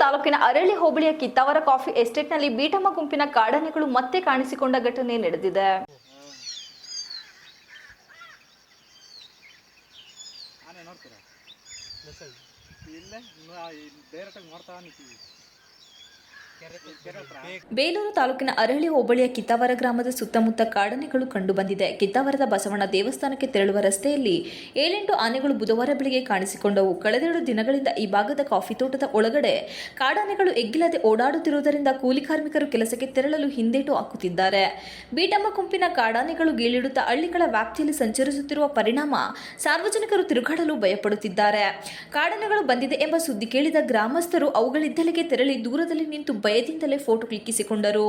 ತಾಲೂಕಿನ ಅರಳಿ ಹೋಬಳಿಯ ಕಿತ್ತಾವರ ಕಾಫಿ ಎಸ್ಟೇಟ್ನಲ್ಲಿ ಬೀಟಮ್ಮ ಗುಂಪಿನ ಕಾಡಾನೆಗಳು ಮತ್ತೆ ಕಾಣಿಸಿಕೊಂಡ ಘಟನೆ ನಡೆದಿದೆ. ನೋಡ್ತೀರಾ? ಡೈರೆಕ್ಟಾಗಿ ಬೇಲೂರು ತಾಲೂಕಿನ ಅರಳಿ ಹೋಬಳಿಯ ಕಿತ್ತಾವರ ಗ್ರಾಮದ ಸುತ್ತಮುತ್ತ ಕಾಡಾನೆಗಳು ಕಂಡುಬಂದಿದೆ. ಕಿತ್ತಾವರದ ಬಸವಣ್ಣ ದೇವಸ್ಥಾನಕ್ಕೆ ತೆರಳುವ ರಸ್ತೆಯಲ್ಲಿ ಏಳೆಂಟು ಆನೆಗಳು ಬುಧವಾರ ಬೆಳಿಗ್ಗೆ ಕಾಣಿಸಿಕೊಂಡವು. ಕಳೆದೆರಡು ದಿನಗಳಿಂದ ಈ ಭಾಗದ ಕಾಫಿ ತೋಟದ ಒಳಗಡೆ ಕಾಡಾನೆಗಳು ಎಗ್ಗಿಲ್ಲದೆ ಓಡಾಡುತ್ತಿರುವುದರಿಂದ ಕೂಲಿ ಕಾರ್ಮಿಕರು ಕೆಲಸಕ್ಕೆ ತೆರಳಲು ಹಿಂದೇಟು ಹಾಕುತ್ತಿದ್ದಾರೆ. ಬೀಟಮ್ಮ ಗುಂಪಿನ ಕಾಡಾನೆಗಳು ಗೀಳಿಡುತ್ತಾ ಹಳ್ಳಿಗಳ ವ್ಯಾಪ್ತಿಯಲ್ಲಿ ಸಂಚರಿಸುತ್ತಿರುವ ಪರಿಣಾಮ ಸಾರ್ವಜನಿಕರು ತಿರುಗಾಡಲು ಭಯಪಡುತ್ತಿದ್ದಾರೆ. ಕಾಡಾನೆಗಳು ಬಂದಿದೆ ಎಂಬ ಸುದ್ದಿ ಕೇಳಿದ ಗ್ರಾಮಸ್ಥರು ಅವುಗಳಿದ್ದಲಿಗೆ ತೆರಳಿ ದೂರದಲ್ಲಿ ನಿಂತು ಭಯದಿಂದಲೇ ಫೋಟೋ ಕ್ಲಿಕ್ಕಿಸಿಕೊಂಡರು.